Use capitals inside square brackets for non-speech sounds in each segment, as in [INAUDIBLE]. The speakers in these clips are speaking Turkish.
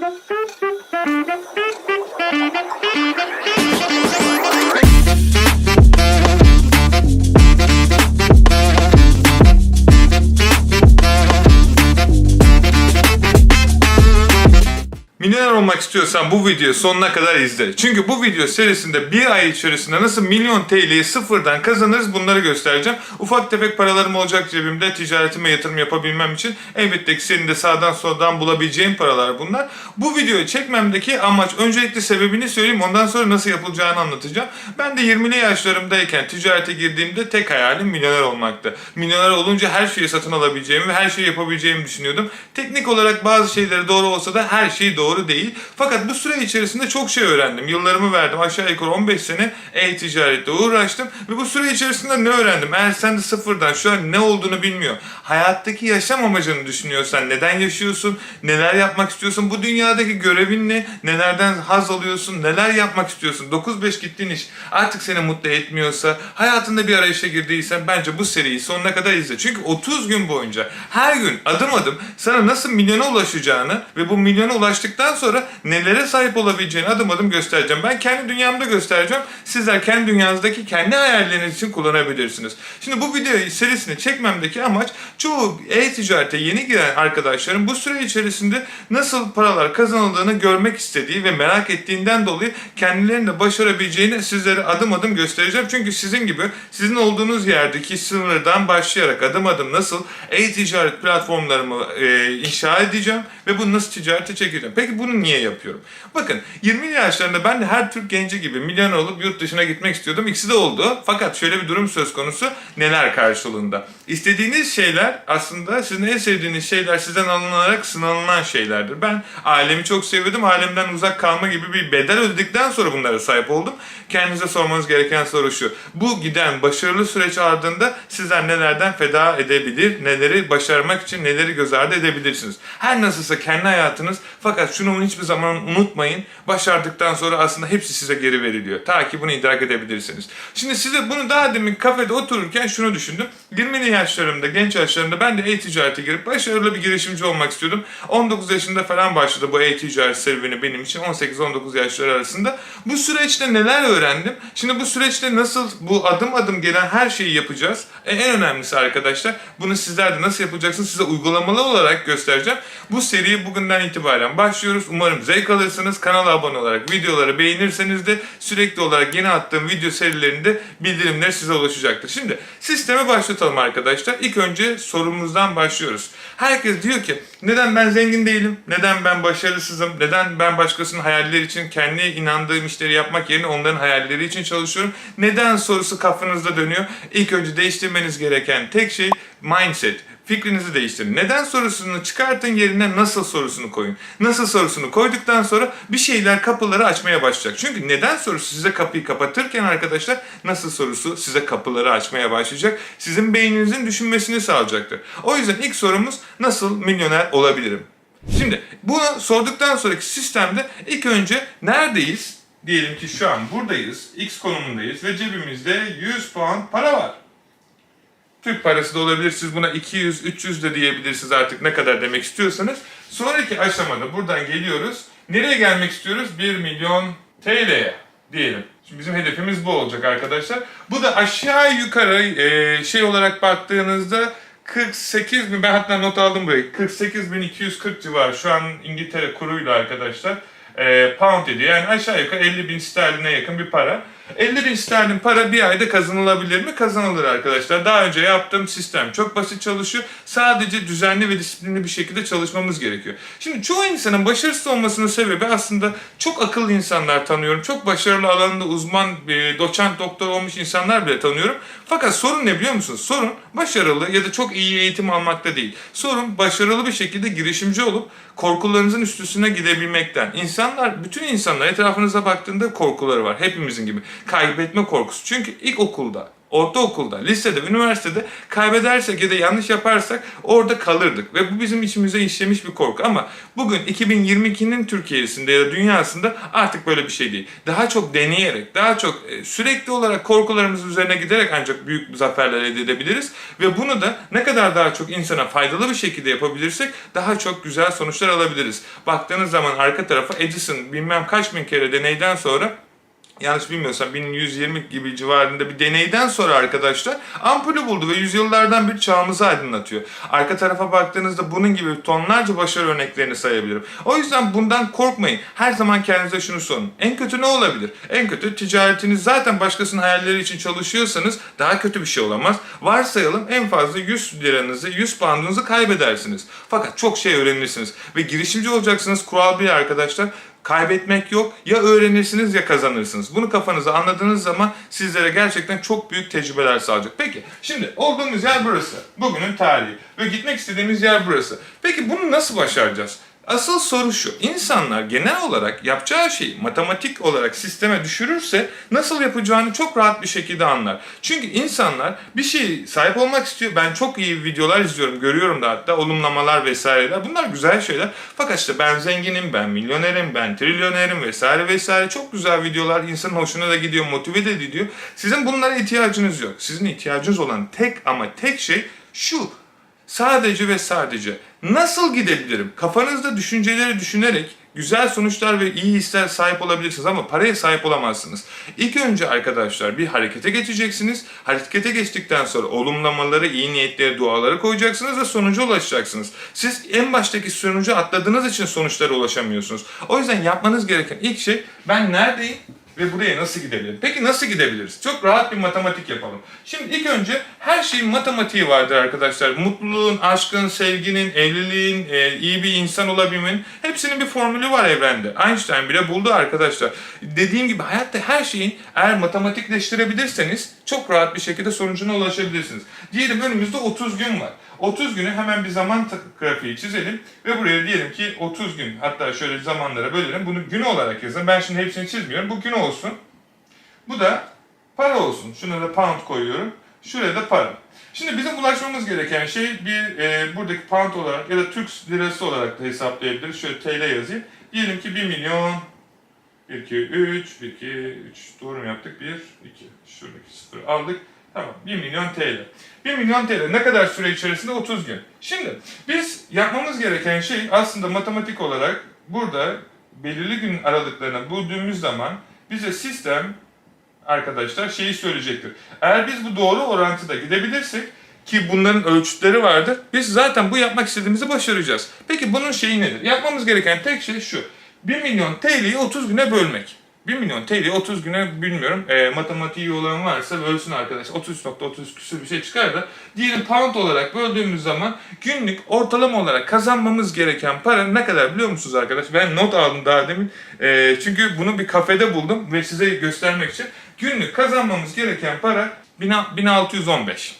Milyoner [LAUGHS] olmak istiyorsan bu videoyu sonuna kadar izle. Çünkü bu video serisinde bir ay içerisinde nasıl milyon TL'yi sıfırdan kazanırız bunları göstereceğim. Ufak tefek paralarım olacak cebimde ticaretime yatırım yapabilmem için. Elbette ki senin de sağdan soldan bulabileceğin paralar bunlar. Bu videoyu çekmemdeki amaç öncelikle sebebini söyleyeyim ondan sonra nasıl yapılacağını anlatacağım. Ben de 20'li yaşlarımdayken ticarete girdiğimde tek hayalim milyoner olmaktı. Milyoner olunca her şeyi satın alabileceğimi ve her şeyi yapabileceğimi düşünüyordum. Teknik olarak bazı şeyleri doğru olsa da her şey doğru değil. Fakat bu süre içerisinde çok şey öğrendim. Yıllarımı verdim. Aşağı yukarı 15 sene e-ticaretle uğraştım. Ve bu süre içerisinde ne öğrendim? Eğer sen de sıfırdan şu an ne olduğunu bilmiyor. Hayattaki yaşam amacını düşünüyorsan neden yaşıyorsun? Neler yapmak istiyorsun? Bu dünyadaki görevin ne? Nelerden haz alıyorsun? Neler yapmak istiyorsun? 9-5 gittiğin iş artık seni mutlu etmiyorsa, hayatında bir arayışa girdiysen bence bu seriyi sonuna kadar izle. Çünkü 30 gün boyunca her gün adım adım sana nasıl milyona ulaşacağını ve bu milyona ulaştıktan sonra nelere sahip olabileceğini adım adım göstereceğim. Ben kendi dünyamda göstereceğim. Sizler kendi dünyanızdaki kendi hayalleriniz için kullanabilirsiniz. Şimdi bu video serisini çekmemdeki amaç çoğu e-ticarete yeni giren arkadaşların bu süre içerisinde nasıl paralar kazanıldığını görmek istediği ve merak ettiğinden dolayı kendilerinin de başarabileceğini sizlere adım adım göstereceğim. Çünkü sizin gibi sizin olduğunuz yerdeki sınırdan başlayarak adım adım nasıl e-ticaret platformlarımı e, inşa edeceğim ve bunu nasıl ticarete çekeceğim. Peki bunu niye yapıyorum? Bakın 20 yaşlarında ben de her Türk genci gibi milyoner olup yurt dışına gitmek istiyordum. İkisi de oldu. Fakat şöyle bir durum söz konusu neler karşılığında. İstediğiniz şeyler aslında sizin en sevdiğiniz şeyler sizden alınarak sınanılan şeylerdir. Ben ailemi çok seviyordum. Ailemden uzak kalma gibi bir bedel ödedikten sonra bunlara sahip oldum. Kendinize sormanız gereken soru şu. Bu giden başarılı süreç ardında sizler nelerden feda edebilir, neleri başarmak için neleri göz ardı edebilirsiniz. Her nasılsa kendi hayatınız fakat şunu hiçbir zaman unutmayın. Başardıktan sonra aslında hepsi size geri veriliyor. Ta ki bunu idrak edebilirsiniz. Şimdi size bunu daha demin kafede otururken şunu düşündüm. 20'li yaşlarımda, genç yaşlarımda ben de e-ticarete girip başarılı bir girişimci olmak istiyordum. 19 yaşında falan başladı bu e-ticaret serüveni benim için. 18-19 yaşları arasında. Bu süreçte neler öğrendim? Şimdi bu süreçte nasıl bu adım adım gelen her şeyi yapacağız? E, en önemlisi arkadaşlar bunu sizler de nasıl yapacaksınız size uygulamalı olarak göstereceğim. Bu seriyi bugünden itibaren başlıyoruz. Umarım zevk alırsınız. Kanala abone olarak videoları beğenirseniz de sürekli olarak yeni attığım video serilerinde bildirimler size ulaşacaktır. Şimdi sisteme başlatalım arkadaşlar. İlk önce sorumuzdan başlıyoruz. Herkes diyor ki neden ben zengin değilim? Neden ben başarısızım? Neden ben başkasının hayalleri için kendi inandığım işleri yapmak yerine onların hayalleri için çalışıyorum? Neden sorusu kafanızda dönüyor? İlk önce değiştirmeniz gereken tek şey mindset. Fikrinizi değiştirin. Neden sorusunu çıkartın yerine nasıl sorusunu koyun. Nasıl sorusunu koyduktan sonra bir şeyler kapıları açmaya başlayacak. Çünkü neden sorusu size kapıyı kapatırken arkadaşlar nasıl sorusu size kapıları açmaya başlayacak. Sizin beyninizin düşünmesini sağlayacaktır. O yüzden ilk sorumuz nasıl milyoner olabilirim? Şimdi bunu sorduktan sonraki sistemde ilk önce neredeyiz? Diyelim ki şu an buradayız, X konumundayız ve cebimizde 100 puan para var. Türk parası da olabilir. Siz buna 200, 300 de diyebilirsiniz artık ne kadar demek istiyorsanız. Sonraki aşamada buradan geliyoruz. Nereye gelmek istiyoruz? 1 milyon TL'ye diyelim. Şimdi bizim hedefimiz bu olacak arkadaşlar. Bu da aşağı yukarı e, şey olarak baktığınızda 48 bin ben hatta not aldım burayı. 48.240 civarı şu an İngiltere kuruyla arkadaşlar e, pound ediyor. Yani aşağı yukarı 50 bin sterline yakın bir para. 50 bin sterlin para bir ayda kazanılabilir mi? Kazanılır arkadaşlar. Daha önce yaptığım sistem çok basit çalışıyor. Sadece düzenli ve disiplinli bir şekilde çalışmamız gerekiyor. Şimdi çoğu insanın başarısız olmasının sebebi aslında çok akıllı insanlar tanıyorum. Çok başarılı alanında uzman, e, doçent, doktor olmuş insanlar bile tanıyorum. Fakat sorun ne biliyor musunuz? Sorun başarılı ya da çok iyi eğitim almakta değil. Sorun başarılı bir şekilde girişimci olup korkularınızın üstüne gidebilmekten. İnsanlar, bütün insanlar etrafınıza baktığında korkuları var. Hepimizin gibi. Kaybetme korkusu. Çünkü ilk okulda ortaokulda, lisede, üniversitede kaybedersek ya da yanlış yaparsak orada kalırdık. Ve bu bizim içimize işlemiş bir korku. Ama bugün 2022'nin Türkiye'sinde ya da dünyasında artık böyle bir şey değil. Daha çok deneyerek, daha çok e, sürekli olarak korkularımız üzerine giderek ancak büyük zaferler elde edebiliriz. Ve bunu da ne kadar daha çok insana faydalı bir şekilde yapabilirsek daha çok güzel sonuçlar alabiliriz. Baktığınız zaman arka tarafa Edison bilmem kaç bin kere deneyden sonra yanlış bilmiyorsam 1120 gibi civarında bir deneyden sonra arkadaşlar ampulü buldu ve yüzyıllardan bir çağımızı aydınlatıyor. Arka tarafa baktığınızda bunun gibi tonlarca başarı örneklerini sayabilirim. O yüzden bundan korkmayın. Her zaman kendinize şunu sorun. En kötü ne olabilir? En kötü ticaretiniz zaten başkasının hayalleri için çalışıyorsanız daha kötü bir şey olamaz. Varsayalım en fazla 100 liranızı, 100 poundunuzu kaybedersiniz. Fakat çok şey öğrenirsiniz. Ve girişimci olacaksınız. Kural bir arkadaşlar. Kaybetmek yok. Ya öğrenirsiniz ya kazanırsınız. Bunu kafanıza anladığınız zaman sizlere gerçekten çok büyük tecrübeler sağlayacak. Peki şimdi olduğumuz yer burası. Bugünün tarihi. Ve gitmek istediğimiz yer burası. Peki bunu nasıl başaracağız? Asıl soru şu. İnsanlar genel olarak yapacağı şeyi matematik olarak sisteme düşürürse nasıl yapacağını çok rahat bir şekilde anlar. Çünkü insanlar bir şey sahip olmak istiyor. Ben çok iyi videolar izliyorum, görüyorum da hatta olumlamalar vesaireler. Bunlar güzel şeyler. Fakat işte ben zenginim, ben milyonerim, ben trilyonerim vesaire vesaire. Çok güzel videolar. insanın hoşuna da gidiyor, motive de ediyor. Sizin bunlara ihtiyacınız yok. Sizin ihtiyacınız olan tek ama tek şey şu. Sadece ve sadece nasıl gidebilirim? Kafanızda düşünceleri düşünerek güzel sonuçlar ve iyi hisler sahip olabilirsiniz ama paraya sahip olamazsınız. İlk önce arkadaşlar bir harekete geçeceksiniz. Harekete geçtikten sonra olumlamaları, iyi niyetleri, duaları koyacaksınız ve sonuca ulaşacaksınız. Siz en baştaki sonucu atladığınız için sonuçlara ulaşamıyorsunuz. O yüzden yapmanız gereken ilk şey ben neredeyim? Ve buraya nasıl gidebilirim? Peki nasıl gidebiliriz? Çok rahat bir matematik yapalım. Şimdi ilk önce her şeyin matematiği vardır arkadaşlar. Mutluluğun, aşkın, sevginin, evliliğin, e, iyi bir insan olabilmenin hepsinin bir formülü var evrende. Einstein bile buldu arkadaşlar. Dediğim gibi hayatta her şeyin eğer matematikleştirebilirseniz çok rahat bir şekilde sonucuna ulaşabilirsiniz. Diyelim önümüzde 30 gün var. 30 günü hemen bir zaman grafiği çizelim ve buraya diyelim ki 30 gün hatta şöyle zamanlara bölelim. Bunu gün olarak yazın. Ben şimdi hepsini çizmiyorum. Bu gün olsun. Bu da para olsun. Şuna da pound koyuyorum. Şuraya da para. Şimdi bizim ulaşmamız gereken şey bir e, buradaki pound olarak ya da Türk lirası olarak da hesaplayabiliriz. Şöyle TL yazayım. Diyelim ki 1 milyon 1, 2, 3, 1, 2, 3 doğru mu yaptık? 1, 2. Şuradaki sıfırı aldık. Tamam 1 milyon TL. 1 milyon TL ne kadar süre içerisinde? 30 gün. Şimdi biz yapmamız gereken şey aslında matematik olarak burada belirli gün aralıklarına bulduğumuz zaman bize sistem arkadaşlar şeyi söyleyecektir. Eğer biz bu doğru orantıda gidebilirsek ki bunların ölçütleri vardır. Biz zaten bu yapmak istediğimizi başaracağız. Peki bunun şeyi nedir? Yapmamız gereken tek şey şu. 1 milyon TL'yi 30 güne bölmek. 1 milyon TL'yi 30 güne bilmiyorum. E, matematiği olan varsa bölsün arkadaş. 33.30 küsur bir şey çıkar da diyelim pound olarak böldüğümüz zaman günlük ortalama olarak kazanmamız gereken para ne kadar biliyor musunuz arkadaş? Ben not aldım daha demin. E, çünkü bunu bir kafede buldum ve size göstermek için. Günlük kazanmamız gereken para 1615.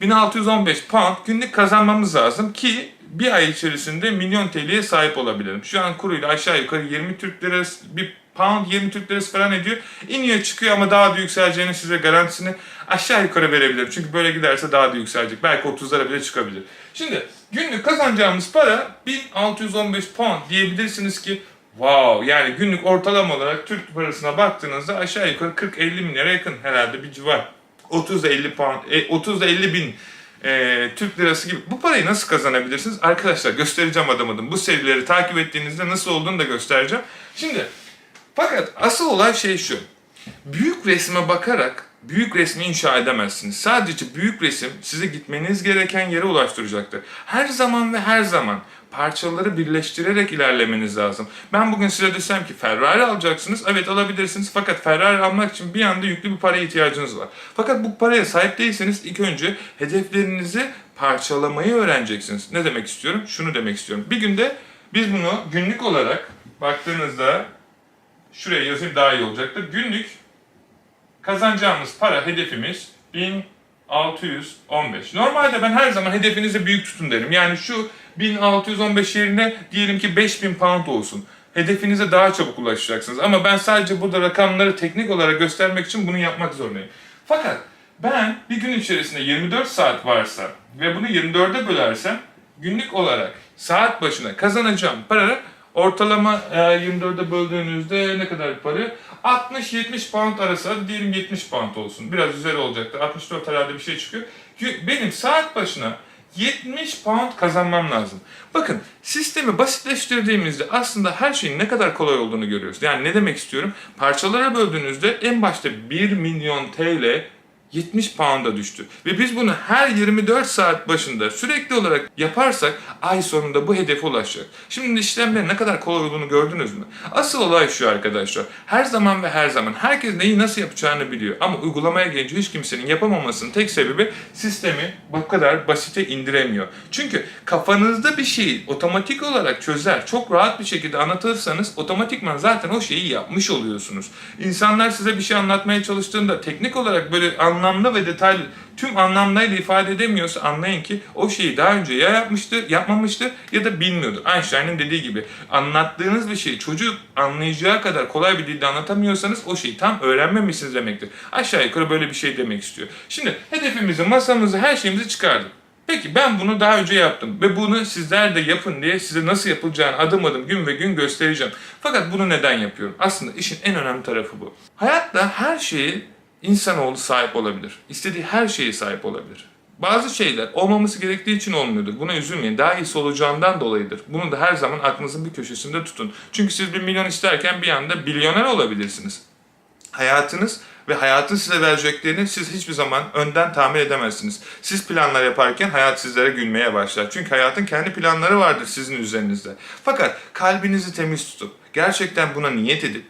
1615 pound günlük kazanmamız lazım ki bir ay içerisinde milyon TL'ye sahip olabilirim. Şu an kuruyla aşağı yukarı 20 Türk lirası bir pound 20 Türk lirası falan ediyor. İniyor çıkıyor ama daha da yükseleceğini size garantisini aşağı yukarı verebilirim. Çünkü böyle giderse daha da yükselecek. Belki 30'lara bile çıkabilir. Şimdi günlük kazanacağımız para 1615 pound diyebilirsiniz ki Wow yani günlük ortalama olarak Türk parasına baktığınızda aşağı yukarı 40-50 milyara yakın herhalde bir civar. 30-50 pound, e, 30-50 bin e, Türk lirası gibi. Bu parayı nasıl kazanabilirsiniz? Arkadaşlar göstereceğim adım adım. Bu serileri takip ettiğinizde nasıl olduğunu da göstereceğim. Şimdi fakat asıl olay şey şu. Büyük resme bakarak büyük resmi inşa edemezsiniz. Sadece büyük resim size gitmeniz gereken yere ulaştıracaktır. Her zaman ve her zaman parçaları birleştirerek ilerlemeniz lazım. Ben bugün size desem ki Ferrari alacaksınız. Evet alabilirsiniz fakat Ferrari almak için bir anda yüklü bir paraya ihtiyacınız var. Fakat bu paraya sahip değilseniz ilk önce hedeflerinizi parçalamayı öğreneceksiniz. Ne demek istiyorum? Şunu demek istiyorum. Bir günde biz bunu günlük olarak baktığınızda şuraya yazayım daha iyi olacaktır. Günlük kazanacağımız para hedefimiz 1615. Normalde ben her zaman hedefinizi büyük tutun derim. Yani şu 1615 yerine diyelim ki 5000 pound olsun. Hedefinize daha çabuk ulaşacaksınız. Ama ben sadece burada rakamları teknik olarak göstermek için bunu yapmak zorundayım. Fakat Ben bir gün içerisinde 24 saat varsa ve bunu 24'e bölersem günlük olarak saat başına kazanacağım para ortalama e, 24'e böldüğünüzde ne kadar para? 60-70 pound arası diyelim 70 pound olsun. Biraz üzeri olacaktır. 64 herhalde bir şey çıkıyor. Benim saat başına 70 pound kazanmam lazım. Bakın sistemi basitleştirdiğimizde aslında her şeyin ne kadar kolay olduğunu görüyoruz. Yani ne demek istiyorum? Parçalara böldüğünüzde en başta 1 milyon TL 70 pound'a düştü. Ve biz bunu her 24 saat başında sürekli olarak yaparsak ay sonunda bu hedefe ulaşacak. Şimdi işlemlerin ne kadar kolay olduğunu gördünüz mü? Asıl olay şu arkadaşlar. Her zaman ve her zaman herkes neyi nasıl yapacağını biliyor. Ama uygulamaya gelince hiç kimsenin yapamamasının tek sebebi sistemi bu kadar basite indiremiyor. Çünkü kafanızda bir şeyi otomatik olarak çözer, çok rahat bir şekilde anlatırsanız otomatikman zaten o şeyi yapmış oluyorsunuz. İnsanlar size bir şey anlatmaya çalıştığında teknik olarak böyle anlamlı ve detaylı tüm anlamlarıyla ifade edemiyorsa anlayın ki o şeyi daha önce ya yapmıştı, yapmamıştı ya da bilmiyordu. Einstein'ın dediği gibi anlattığınız bir şeyi çocuk anlayacağı kadar kolay bir dilde anlatamıyorsanız o şeyi tam öğrenmemişsiniz demektir. Aşağı yukarı böyle bir şey demek istiyor. Şimdi hedefimizi, masamızı, her şeyimizi çıkardık. Peki ben bunu daha önce yaptım ve bunu sizler de yapın diye size nasıl yapılacağını adım adım gün ve gün göstereceğim. Fakat bunu neden yapıyorum? Aslında işin en önemli tarafı bu. Hayatta her şeyi insanoğlu sahip olabilir. İstediği her şeye sahip olabilir. Bazı şeyler olmaması gerektiği için olmuyordur. Buna üzülmeyin. Daha iyisi olacağından dolayıdır. Bunu da her zaman aklınızın bir köşesinde tutun. Çünkü siz bir milyon isterken bir anda milyoner olabilirsiniz. Hayatınız ve hayatın size vereceklerini siz hiçbir zaman önden tahmin edemezsiniz. Siz planlar yaparken hayat sizlere gülmeye başlar. Çünkü hayatın kendi planları vardır sizin üzerinizde. Fakat kalbinizi temiz tutup gerçekten buna niyet edip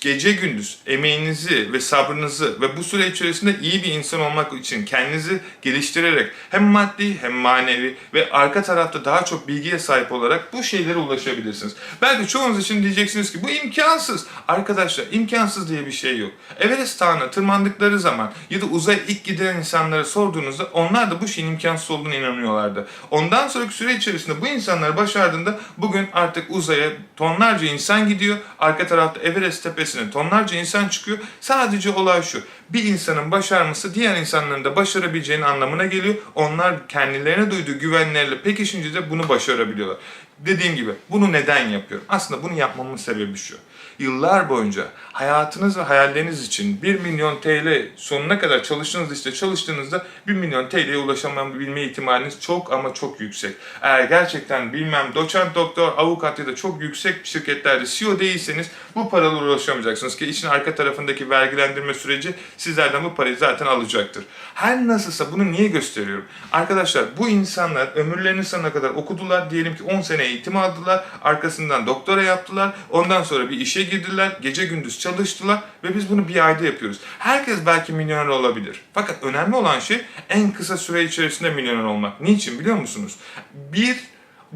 gece gündüz emeğinizi ve sabrınızı ve bu süre içerisinde iyi bir insan olmak için kendinizi geliştirerek hem maddi hem manevi ve arka tarafta daha çok bilgiye sahip olarak bu şeylere ulaşabilirsiniz. Belki çoğunuz için diyeceksiniz ki bu imkansız. Arkadaşlar imkansız diye bir şey yok. Everest Dağı'na tırmandıkları zaman ya da uzaya ilk giden insanlara sorduğunuzda onlar da bu şeyin imkansız olduğunu inanıyorlardı. Ondan sonraki süre içerisinde bu insanlar başardığında bugün artık uzaya tonlarca insan gidiyor. Arka tarafta Everest tepesine tonlarca insan çıkıyor. Sadece olay şu. Bir insanın başarması diğer insanların da başarabileceğinin anlamına geliyor. Onlar kendilerine duyduğu güvenlerle pekişince de bunu başarabiliyorlar. Dediğim gibi bunu neden yapıyorum? Aslında bunu yapmamın sebebi şu. Yıllar boyunca hayatınız ve hayalleriniz için 1 milyon TL sonuna kadar çalıştığınız işte çalıştığınızda 1 milyon TL'ye ulaşamayabilme ihtimaliniz çok ama çok yüksek. Eğer gerçekten bilmem doçent, doktor, avukat ya da çok yüksek şirketlerde CEO değilseniz bu paralara ulaşamayacaksınız ki işin arka tarafındaki vergilendirme süreci sizlerden bu parayı zaten alacaktır. Her nasılsa bunu niye gösteriyorum? Arkadaşlar bu insanlar ömürlerinin sonuna kadar okudular. Diyelim ki 10 sene eğitim aldılar. Arkasından doktora yaptılar. Ondan sonra bir işe girdiler. Gece gündüz çalıştılar ve biz bunu bir ayda yapıyoruz. Herkes belki milyoner olabilir. Fakat önemli olan şey en kısa süre içerisinde milyoner olmak. Niçin biliyor musunuz? Bir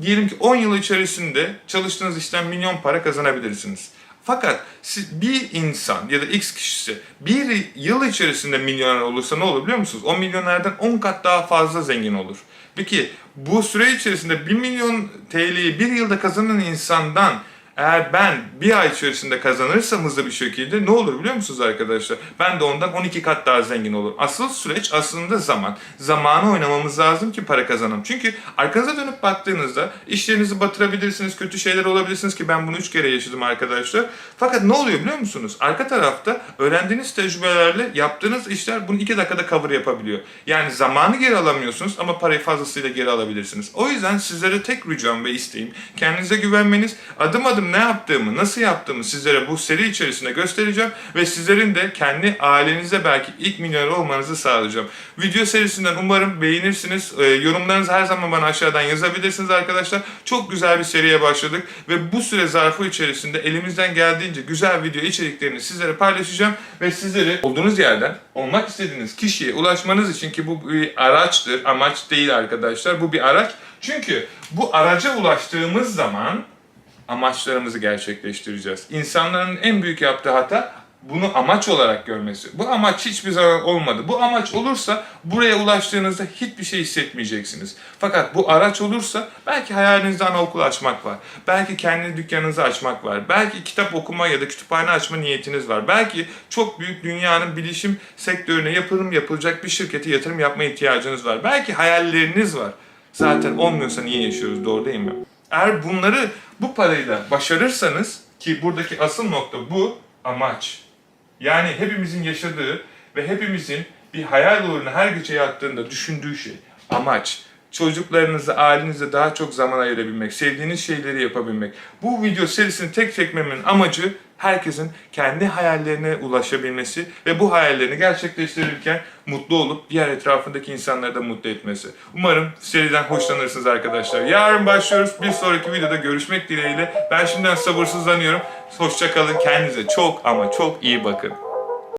diyelim ki 10 yıl içerisinde çalıştığınız işten milyon para kazanabilirsiniz. Fakat siz, bir insan ya da X kişisi bir yıl içerisinde milyoner olursa ne olur biliyor musunuz? O milyonerden 10 kat daha fazla zengin olur. Peki bu süre içerisinde 1 milyon TL'yi bir yılda kazanan insandan eğer ben bir ay içerisinde kazanırsam hızlı bir şekilde ne olur biliyor musunuz arkadaşlar? Ben de ondan 12 kat daha zengin olurum. Asıl süreç aslında zaman. Zamanı oynamamız lazım ki para kazanalım. Çünkü arkanıza dönüp baktığınızda işlerinizi batırabilirsiniz, kötü şeyler olabilirsiniz ki ben bunu 3 kere yaşadım arkadaşlar. Fakat ne oluyor biliyor musunuz? Arka tarafta öğrendiğiniz tecrübelerle yaptığınız işler bunu 2 dakikada cover yapabiliyor. Yani zamanı geri alamıyorsunuz ama parayı fazlasıyla geri alabilirsiniz. O yüzden sizlere tek ricam ve isteğim kendinize güvenmeniz, adım adım ne yaptığımı, nasıl yaptığımı sizlere bu seri içerisinde göstereceğim ve sizlerin de kendi ailenize belki ilk milyoner olmanızı sağlayacağım. Video serisinden umarım beğenirsiniz. Ee, yorumlarınızı her zaman bana aşağıdan yazabilirsiniz arkadaşlar. Çok güzel bir seriye başladık ve bu süre zarfı içerisinde elimizden geldiğince güzel video içeriklerini sizlere paylaşacağım ve sizleri olduğunuz yerden olmak istediğiniz kişiye ulaşmanız için ki bu bir araçtır, amaç değil arkadaşlar. Bu bir araç. Çünkü bu araca ulaştığımız zaman amaçlarımızı gerçekleştireceğiz. İnsanların en büyük yaptığı hata bunu amaç olarak görmesi. Bu amaç hiçbir zaman olmadı. Bu amaç olursa buraya ulaştığınızda hiçbir şey hissetmeyeceksiniz. Fakat bu araç olursa belki hayalinizde anaokul açmak var. Belki kendi dükkanınızı açmak var. Belki kitap okuma ya da kütüphane açma niyetiniz var. Belki çok büyük dünyanın bilişim sektörüne yapılım yapılacak bir şirkete yatırım yapma ihtiyacınız var. Belki hayalleriniz var. Zaten olmuyorsa niye yaşıyoruz doğru değil mi? Eğer bunları bu parayla başarırsanız ki buradaki asıl nokta bu amaç. Yani hepimizin yaşadığı ve hepimizin bir hayal uğruna her gece yattığında düşündüğü şey. Amaç. Çocuklarınıza, ailenize daha çok zaman ayırabilmek, sevdiğiniz şeyleri yapabilmek. Bu video serisini tek çekmemin amacı herkesin kendi hayallerine ulaşabilmesi ve bu hayallerini gerçekleştirirken mutlu olup diğer etrafındaki insanları da mutlu etmesi. Umarım seriden hoşlanırsınız arkadaşlar. Yarın başlıyoruz. Bir sonraki videoda görüşmek dileğiyle. Ben şimdiden sabırsızlanıyorum. Hoşçakalın. Kendinize çok ama çok iyi bakın.